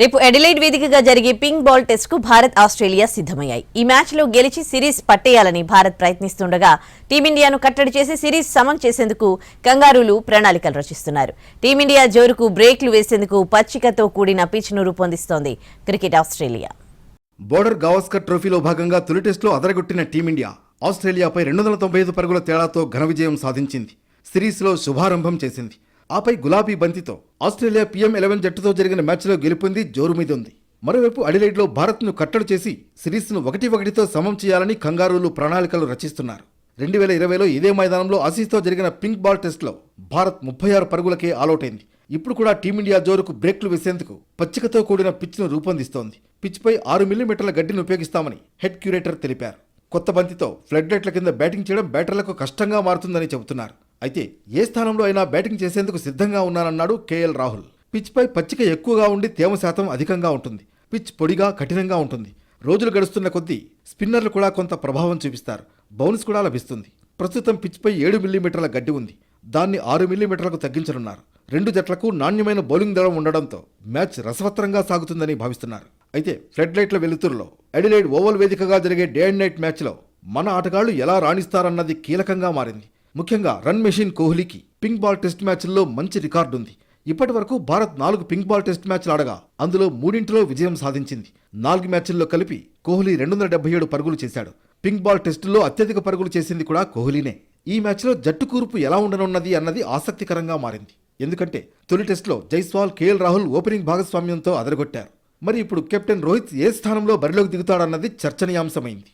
రేపు ఎడిలైడ్ వేదికగా జరిగే పింక్ బాల్ టెస్ట్కు భారత్ ఆస్ట్రేలియా సిద్ధమయ్యాయి. ఈ మ్యాచ్లో గెలిచి సిరీస్ పట్టేయాలని భారత్ ప్రయత్నిస్తుండగా టీమిండియాను కట్టడి చేసి సిరీస్ సమం చేసేందుకు కంగారూలు ప్రణాళికలు రచిస్తున్నారు. టీమిండియా జోరుకు బ్రేక్లు వేసేందుకు పచ్చికతో కూడిన పిచ్ను రూపొందిస్తోంది క్రికెట్ ఆస్ట్రేలియా. బోర్డర్ గవాస్కర్ ట్రోఫీలో భాగంగా తొలి టెస్టులో అదరగొట్టిన టీమిండియా ఆస్ట్రేలియాపై రెండు వందల తొంభై ఐదు పరుగుల తేడాతో ఘన విజయం సాధించింది. సిరీస్లో శుభారంభం చేసింది. ఆపై గులాబీ బంతితో ఆస్ట్రేలియా పీఎం ఎలెవెన్ జట్టుతో జరిగిన మ్యాచ్లో గెలుపొంది జోరు మీద ఉంది మరోవైపు అడిలైడ్లో భారత్ను కట్టడి చేసి సిరీస్ను ఒకటి ఒకటితో సమం చేయాలని కంగారూలు ప్రణాళికలు రచిస్తున్నారు. రెండు వేల ఇరవైలో ఇదే మైదానంలో ఆసీస్తో జరిగిన పింక్ బాల్ టెస్ట్లో భారత్ ముప్పై ఆరు పరుగులకే ఆలౌటైంది. అయింది ఇప్పుడు కూడా టీమిండియా జోరుకు బ్రేక్లు వేసేందుకు పచ్చికతో కూడిన పిచ్ను రూపొందిస్తోంది. పిచ్పై ఆరు మిల్లీమీటర్ల గడ్డిని ఉపయోగిస్తామని హెడ్ క్యూరేటర్ తెలిపారు. కొత్త బంతితో ఫ్లడ్ లైట్ల కింద బ్యాటింగ్ చేయడం బ్యాటర్లకు కష్టంగా మారుతుందని చెబుతున్నారు. అయితే ఏ స్థానంలో అయినా బ్యాటింగ్ చేసేందుకు సిద్ధంగా ఉన్నానన్నాడు కేఎల్ రాహుల్. పిచ్పై పచ్చిక ఎక్కువగా ఉండి తేమ శాతం అధికంగా ఉంటుంది. పిచ్ పొడిగా కఠినంగా ఉంటుంది. రోజులు గడుస్తున్న కొద్దీ స్పిన్నర్లు కూడా కొంత ప్రభావం చూపిస్తారు. బౌన్స్ కూడా లభిస్తుంది. ప్రస్తుతం పిచ్పై ఏడు మిల్లీమీటర్ల గడ్డి ఉంది. దాన్ని ఆరు మిల్లీమీటర్లకు తగ్గించనున్నారు. రెండు జట్లకు నాణ్యమైన బౌలింగ్ దళం ఉండడంతో మ్యాచ్ రసవత్తరంగా సాగుతుందని భావిస్తున్నారు. అయితే ఫ్లడ్ లైట్ల వెలుతురులో అడిలైడ్ ఓవల్ వేదికగా జరిగే డే అండ్ నైట్ మ్యాచ్లో మన ఆటగాళ్ళు ఎలా రాణిస్తారన్నది కీలకంగా మారింది. ముఖ్యంగా రన్ మెషిన్ కోహ్లీకి పింక్ బాల్ టెస్ట్ మ్యాచ్ల్లో మంచి రికార్డు ఉంది ఇప్పటి వరకు భారత్ నాలుగు పింక్ బాల్ టెస్ట్ మ్యాచ్లు ఆడగా అందులో మూడింటిలో విజయం సాధించింది. నాలుగు మ్యాచ్ల్లో కలిపి కోహ్లీ రెండు వందల డెబ్బై ఏడు పరుగులు చేశాడు. పింక్ బాల్ టెస్టుల్లో అత్యధిక పరుగులు చేసింది కూడా కోహ్లీనే. ఈ మ్యాచ్లో జట్టు కూర్పు ఎలా ఉండనున్నది అన్నది ఆసక్తికరంగా మారింది. ఎందుకంటే తొలి టెస్టులో జైస్వాల్ కేఎల్ రాహుల్ ఓపెనింగ్ భాగస్వామ్యంతో అదరగొట్టారు. మరి ఇప్పుడు కెప్టెన్ రోహిత్ ఏ స్థానంలో బరిలోకి దిగుతాడన్నది చర్చనీయాంశమైంది.